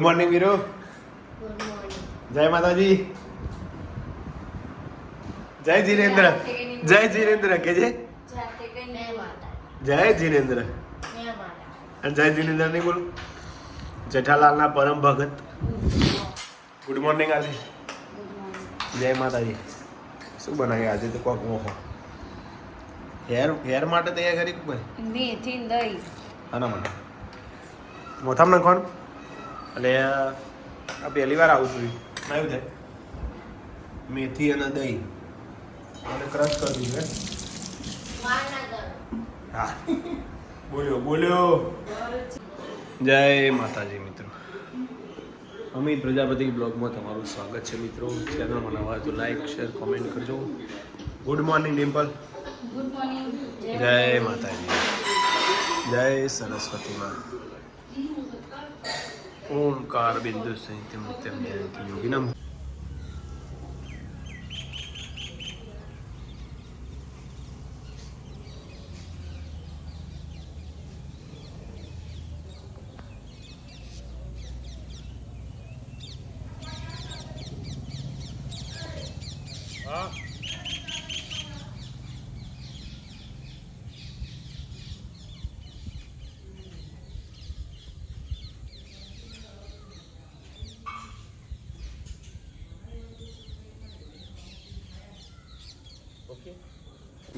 Good morning Viru જય માતાજી જય જીનેન્દ્ર જય જીનેન્દ્ર કે જે જય જીરેન્દ્ર જય જીનેન્દ્ર જય માતા અને જય જીનેન્દ્ર નહીં બોલું જેઠાલાલના પરમ ભગત ગુડ મોર્નિંગ આજે જય માતાજી શું બનાવી આજે તો કોક મોહો હેર હેર માટે તૈયાર કરી કોઈ? મેથી દહીં. આના માટે. મોથામાં નાખવાનું? એટલે આ પહેલી વાર આવું છું. આવ્યું થાય. મેથી અને દહીં. અને ક્રશ કરી દીધું હે? બોલ્યો બોલ્યો. જય માતાજી મિત્રો. અમિત પ્રજાપતિ બ્લોગમાં તમારું સ્વાગત છે મિત્રો. ચેનલમાં નવા તો લાઈક શેર કોમેન્ટ કરજો. Good morning Dimple good morning જય માતાજી. જય સરસ્વતી માં ਓਮਕਾਰ ਬਿੰਦੂ ਸਹਿਤਮ ਨਿਤਮ ਜਯੰਤੀ ਯੋਗਿਨਮ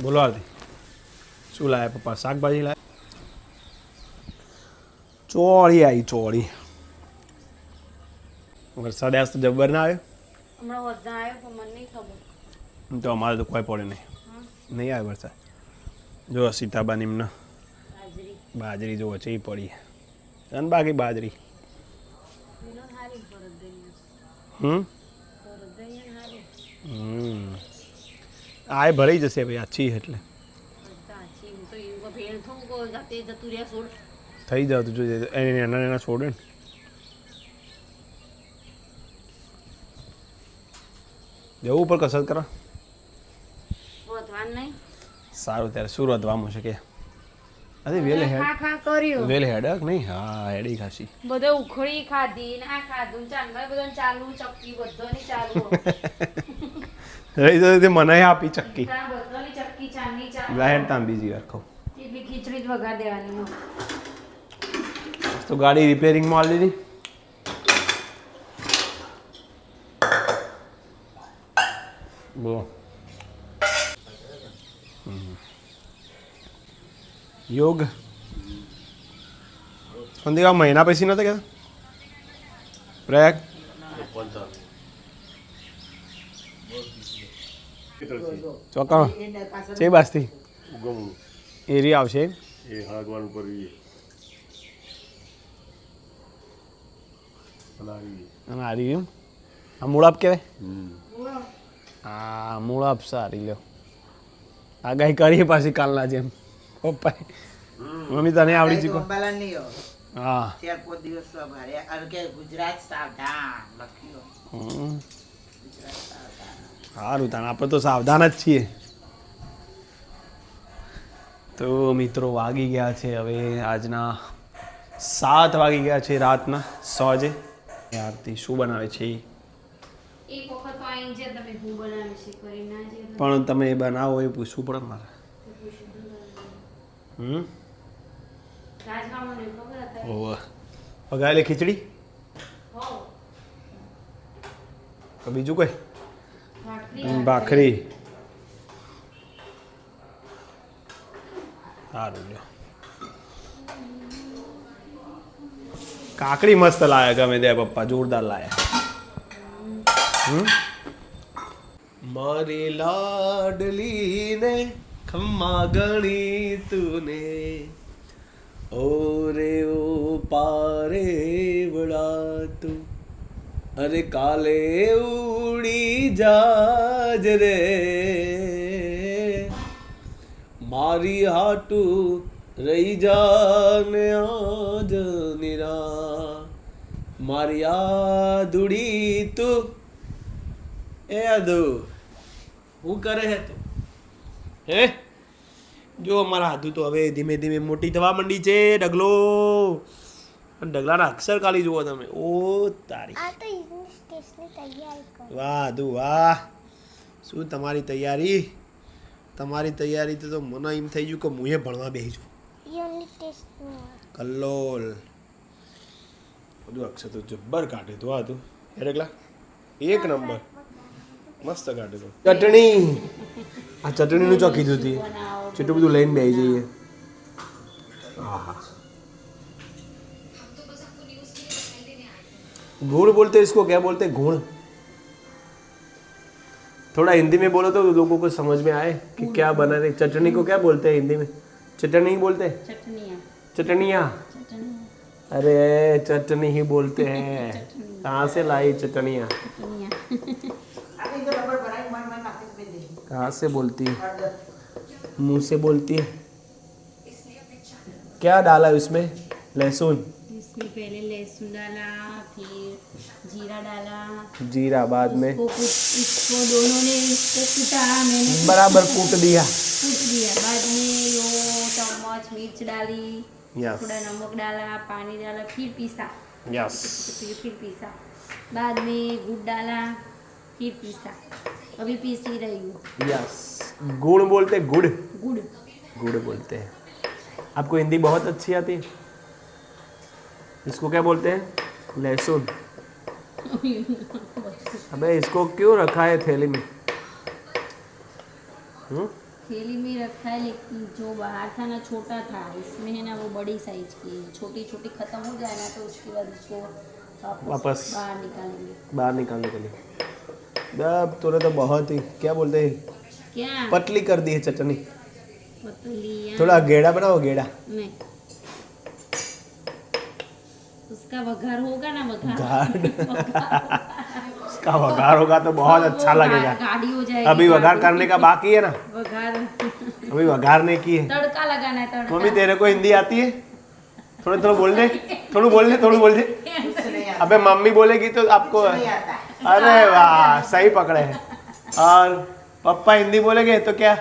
બોલો આરતી શું લાયા પપ્પા? શાકભાજી લાયા? ચોળી આવી ચોળી. વરસાદ આજ તો જબ્બર ના આવ્યો? હમણાં વધા આવ્યો પણ મને નહીં ખબર. તો અમારે તો કોઈ પડે નહીં. નહીં આવે વરસાદ? જો સીતાબા નિમ્ન. બાજરી. જો વચ્ચે પડી અને બાકી બાજરી. હમ? હમ. આ એ ભરાઈ જશે ભાઈ આછી એટલે. બધા થઈ જાવ તું જોઈએ એને નાના નાના છોડે ને. જવું ઉપર કસરત કરો. સારું ત્યારે શું વધવાનું છે કે? અરે વેલ હેડ. ખા ખા કર્યું. વેલ હેડક નહીં? હા હેડી ખાસી. બધે ઉખડી ખાધી ને આ ખાધું ચાંદમાં બધો ચાલુ ચક્કી બધોની ચાલુ. રહી તો મને આપી ચક્કી. ચાંદની તામ બીજી વાર ખાઉં. ખીચડી જ વગા દેવાની તો ગાડી રિપેરિંગમાં આવી દીધી. બોલો. યોગ. સંદીપ મહિના પછી નતા કહેતા પ્રયાગ? ચોક્કસ છે બાસથી એરી આવશે એ હાગવાનું બનાવી અને આ રહ્યું આ મૂળાપ કહેવાય? હા મૂળાપ સારી લ્યો. આગાહી કરીએ પાછી કાલના જેમ. પપ્પા મમ્મી તને આવડી ચૂકો હો. ગુજરાત સાવધાન. લખ્યું હમ. ગુજરાત સાવધાન. સારું તાણ. આપણે તો સાવધાન જ છીએ. તો મિત્રો વાગી ગયા છે હવે આજના સાત વાગી ગયા છે રાતના સોજે. આરતી શું બનાવે છે? પણ તમે એ બનાવો એ પૂછવું પડે મારે. હમ? પગાયેલી ખીચડી? બીજું કોઈ? ભાખરી. સારું લ્યો. કાકડી મસ્ત લાયા ગમે તે પપ્પા, જોરદાર લાયા? મારી લાડલી ને ખમ્મા ગણી તુને. ઓરે ઓ પારે વડા તું. અરે કાલે ઉડી જાજ રે. મારી હાટું રહી જાને આજ નિરા. મારી આદુડી તું. એ આદુ હું કરે હે તું? હે? જો અમારા આદુ તો હવે ધીમે ધીમે મોટી થવા માંડી છે ડગલો. અને ઢગલાના અક્ષર ખાલી જુઓ તમે. ઓ તારી. વાહ દુ વાહ. શું તમારી તૈયારી? તમારી તૈયારી તો મને એમ થઈ ગયું કે હું એ ભણવા બેસી છું કલ્લોલ. બધું અક્ષર તો જબ્બર કાઢે તો આ તું. એટલે એક નંબર. મસ્ત કાઢે તો. ચટણી. આ ચટણીનું ચોખી કીધું હતી ચેટલું બધું લઈને બેસી જઈએ. આહા. घूण बोलते इसको क्या बोलते घूण। थोड़ा हिंदी में बोलो तो लोगों को समझ में आए कि क्या बना रहे चटनी को क्या बोलते हैं हिंदी में? चटनी बोलते हैं? चटनिया। अरे चटनी ही बोलते हैं। कहाँ से लाई चटनिया? कहाँ से बोलती है? मुँह से बोलती है। क्या डाला उसमें? लहसुन। इसमें पहले लहसुन डाला फिर जीरा डाला। जीरा बाद में? इसको इसको दोनों ने इसको कूटा मैंने बराबर कूट दिया। कूट दिया। बाद में यो चम्मच मिर्च डाली यस थोड़ा नमक डाला पानी डाला फिर पीसा। यस फिर फिर पीसा। बाद में गुड़ डाला फिर पीसा। अभी पीस ही रही हूँ। यस गुड़ बोलते गुड़? गुड़। गुड़ बोलते हैं। आपको हिंदी बहुत अच्छी आती है? इसको क्या बोलते हैं? लहसुन। अबे इसको क्यों रखा है थैली में? हम्म? थैली में रखा है लेकिन जो बाहर था ना छोटा था इसमें है ना वो बड़ी साइज़ की है। छोटी छोटी खत्म हो जाए ना तो उसके बाद उसको वापस, वापस। बाहर निकालेंगे। बाहर निकालने के लिए। अब तूने तो बहुत ही क्या बोलते हैं? क्या? पतली कर दी है चटनी। पतली थोड़ा गेड़ा बनाओ गेड़ा। नहीं। उसका वघार होगा ना वघार? उसका वघार होगा तो बहुत अच्छा लगेगा। हो जाएगी अभी वघार करने का बाकी है ना? वघार। अभी वघार नहीं की है। तड़का लगाना है तड़का। मम्मी तेरे को हिंदी आती है? थोड़ा थोड़ा बोल दे। थोड़ा बोल दे थोड़ा बोल दे। अबे मम्मी बोलेगी तो आपको अरे वाह सही पकड़े। हैं और पप्पा हिंदी बोलेंगे तो क्या?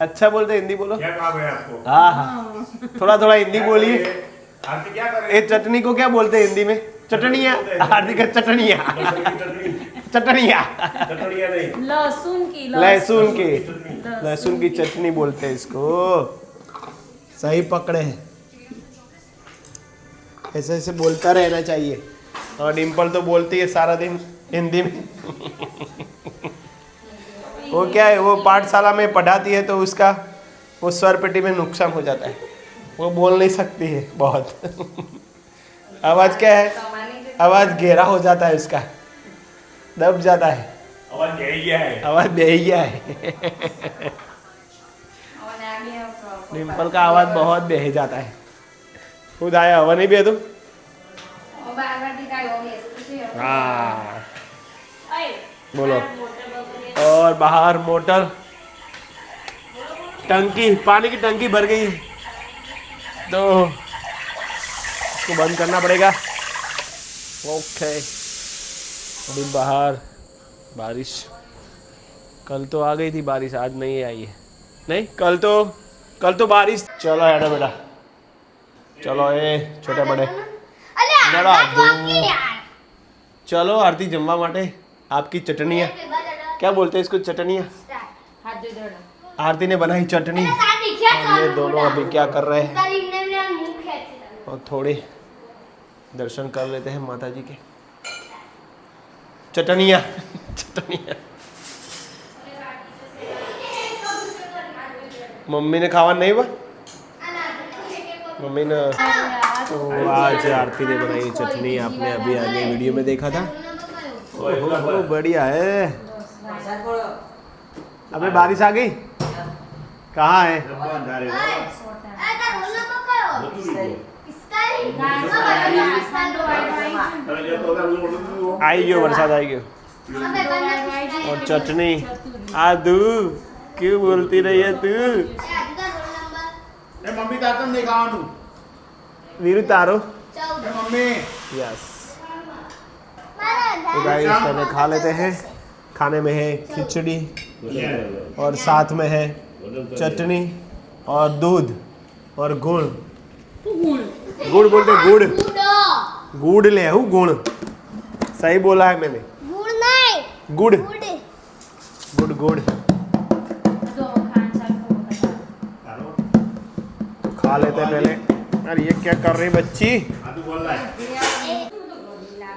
अच्छा बोलते हिंदी बोलो। क्या काम है आपको? हाँ हाँ। थोड़ा थोड़ा हिंदी बोलिए। ये चटनी को क्या बोलते हैं हिंदी में? चटनिया। हार्दिक चटनिया। चटनिया। लहसुन की लहसुन। की। लहसुन की चटनी। बोलते हैं इसको। सही पकड़े हैं। ऐसे ऐसे बोलता रहना चाहिए। और डिम्पल तो बोलती है सारा दिन हिंदी में। वो क्या है वो पाठशाला में पढ़ाती है तो उसका वो स्वर पेटी में नुकसान हो जाता है। वो बोल नहीं सकती है बहुत। आवाज़ क्या है? आवाज़ गहरा हो जाता है उसका। दब जाता है। आवाज़ यही गया है? आवाज़ दे गया है? डिम्पल का आवाज़ बहुत बेह जाता है। खुद आया हवा नहीं बे तो? हाँ। बोलो। और बाहर मोटर। टंकी पानी की टंकी भर गई है। तो इसको बंद करना पड़ेगा ओके अभी बाहर बारिश कल तो आ गई थी बारिश आज नहीं आई है नहीं कल तो कल तो बारिश चलो हेडा बेटा चलो ए छोटे बड़े અલે ચલો, આ તો આદુ. આપી યાર चलो आरती जमवा माटे आपकी चटनिया क्या बोलते हैं इसको चटनिया हाथ धो दो आरती ने बनाई चटनी और ये दोनों अभी क्या कर रहे हैं और थोड़े दर्शन कर लेते हैं माता जी के। चटनिया चटनिया। मम्मी ने खावा नहीं हुआ? मम्मी ने तो आज आरती ने बनाई चटनी आपने अभी आगे वीडियो में देखा था। ओहो बढ़िया है। अबे बारिश आ गई? कहाँ है? आई गयो वरसाद आई गयो और चटनी आदू क्यों बोलती रही है तू એ મમ્મી તાતમ નહીં ખાવાનું वीरू तारो એ મમ્મી यस तो गाइस पहले खा लेते हैं खाने में है खिचड़ी और साथ में है चटनी और दूध और गुड़ ગુડ બોલતે ગુડ ગુડો ગુડ ले हूँ गुण सही बोला है मैंने ગુડ નહીં गुड ગુડ गुड गुड જો ખાન ચાલુ બતા तो खा लेते हैं पहले अरे ये क्या कर रही बच्ची આદુ બોલ લાય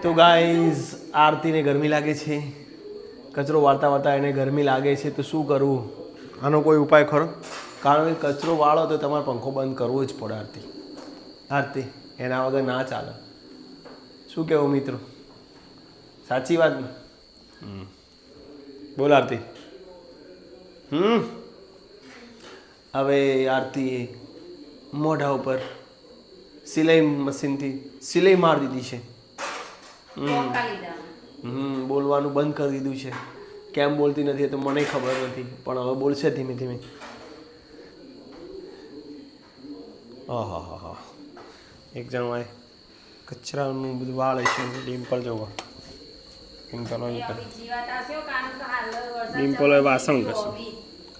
તો ગાઈઝ આરતીને ગરમી લાગે છે કચરો વાળતા વાળતા એને ગરમી લાગે છે તો શું કરવું આનો કોઈ ઉપાય ખરો કારણ કે કચરો વાળો તો તમારે પંખો બંધ કરવો જ પડે આરતી આરતી એના વગર ના ચાલે. શું કહેવું મિત્રો? સાચી વાત ને? બોલ આરતી. હમ. હવે આરતી મોઢા ઉપર સિલાઈ મશીનથી સિલાઈ મારી દીધી છે. હમ. બોલવાનું બંધ કરી દીધું છે. કેમ બોલતી નથી તો મને ખબર નથી પણ હવે બોલશે ધીમે ધીમે. હા હા હા હા એક જણ હોય કચરાનું બધું વાળ છે ડિમ્પલ જોવો. ડિમ્પલ હોય ડિમ્પલ હોય વાસણ કરશું.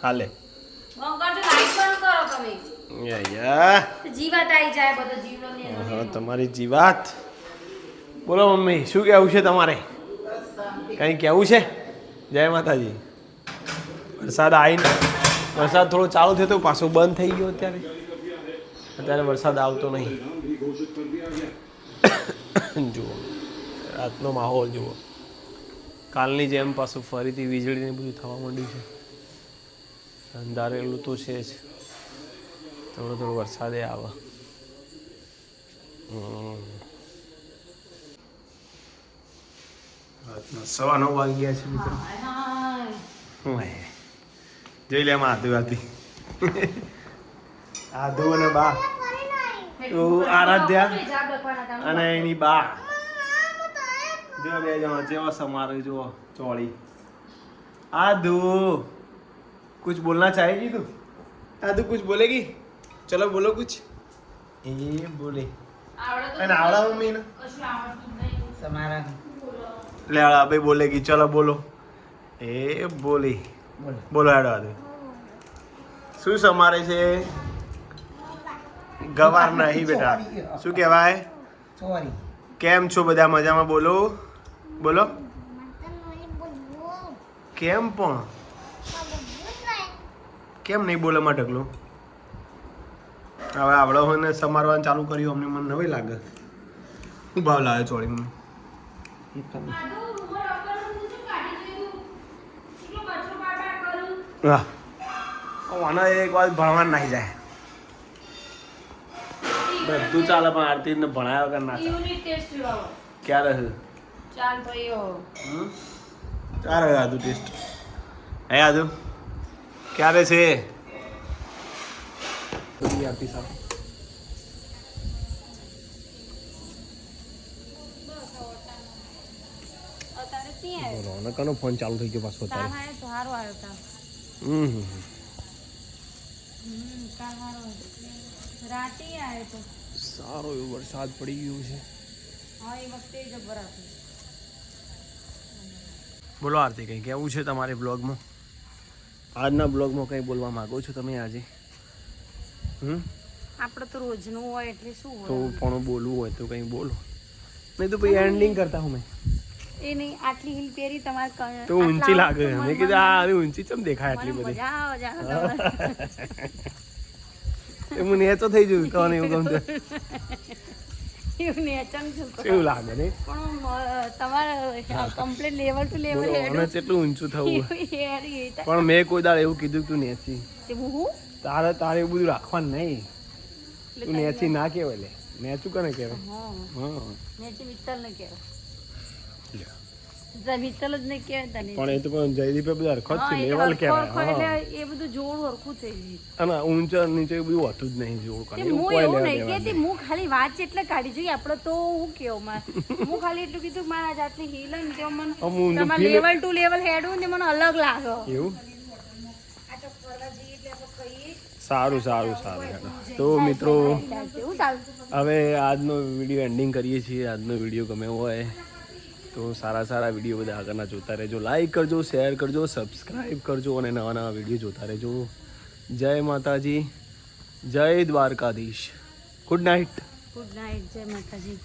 હાલે. તમારી જીવાત. બોલો મમ્મી શું કહેવું છે તમારે? કંઈ કહેવું છે? જય માતાજી. વરસાદ આવીને વરસાદ થોડો ચાલુ થયો તો પાછો બંધ થઈ ગયો અત્યારે. અત્યારે વરસાદ આવતો નહીં. જુઓ રાતનો માહોલ જુઓ. કાલની જેમ પાછું ફરીથી વીજળીને બધું થવા માંડ્યું છે. અંધારેલું તો છે જ. થોડો થોડો વરસાદે આવે. સવા નવ વાગી ગયા છે મિત્રો. જોઈ લે એમાં આધુ આધી આધુ અને બા તો આરાધ્યા હિસાબ લખવાના હતા. અને એની બા જો બે જણા જેવા સમારે જો ચોળી આધુ कुछ बोलना चाहेगी तू आधु कुछ बोलेगी चलो बोलो कुछ ये बोले આવડે તો અને આવડા મમ્મી ને કશું આવડતું જ નહીં. તમારા ले आड़ा भाई बोलेगी चलो बोलो ए बोली બોલો બોલો હેડો આદુ શું સમારે છે ગવાર નહીં બેટા. શું કહેવાય? સોરી કેમ છો બધા મજામાં? બોલો. બોલો. કેમ પણ? કેમ નહીં બોલે માં ઢગલો? હવે આવડો હોય ને સમારવાનું ચાલુ કર્યું અમને મને નવી લાગે. શું ભાવ લાવે ચોળી મને. હા આના એક વાર ભણવાનું નાખી જાય. બધું ચાલે પણ આરતી ને ભણાયા વગર ના ચાલે? યુનિટ ટેસ્ટ ક્યારે છે ચાલ તો ચાર હે આદુ ટેસ્ટ હે આદુ ક્યારે છે? આરતી સાહેબ ફોન ચાલુ થઈ ગયો પાછો કાલ આવ્યો તો. હમ હમ, કાલ. રાતે આવ્યો તો. સારો એવો વરસાદ પડી ગયો છે. બોલો આરતી કંઈ કેવું છે તમારે બ્લોગમાં? આજના બ્લોગમાં કંઈ બોલવા માંગો છો તમે આજે? હમ? આપણે તો રોજનું હોય એટલે શું તો હોય? પણ બોલવું હોય તો કંઈ બોલો. નહીં તો પછી એન્ડિંગ કરતા હું મેં. એ નહીં આટલી હિલ પહેરી તમારે તો ઊંચી લાગે. મેં કીધું આ ઊંચી ચમ દેખાય આટલી બધી? મજા આવે જાણે તમારે. એ હું નેચો થઈ ગયું તો એવું ગમતું. એવું લાગે ને પણ મ- તમારે કમ્પ્લીટ લેવલ ટુ લેવલ હેડું. કેટલું ઊંચું થવું પણ મેં કોઈ દાળ એવું કીધું તું નેચી. તારે તારે એવું બધું રાખવાનું નહીં. તું નેચી ના કહેવાય લે. નેચું કને કહેવાય? હા. ને કહેવાય. તો જ નહીં કહેવાય તને પણ એ તો પણ જયદીપે બધા હરખો જ છે લેવલ હરખો હરખો કહેવાય એટલે એ બધું જોડ હરખું થઈ ગયું અને ઊંચા નીચે બધું હોતું જ નહીં જોડ તે હું એવું નહીં કહેતી હું ખાલી વાત એટલે કાઢી જોઈએ આપણે તો હું કેવું માર? હું ખાલી એટલું કીધું મારા જાતની હિલ ને તે મને તમારે લેવલ ટુ લેવલ હેડું ને મને અલગ લાગે. એવું? સારું સારું સારું તો મિત્રો હવે આજનો વીડિયો એન્ડિંગ કરીએ છીએ. આજનો વીડિયો ગમે હોય તો સારા સારા વીડિયો બધા આગળના જોતા રહેજો. લાઈક કરજો શેર કરજો સબસ્ક્રાઈબ કરજો અને નવા નવા વીડિયો જોતા રહેજો. જય માતાજી. જય Dwarkadhish. Good night good night જય માતાજી.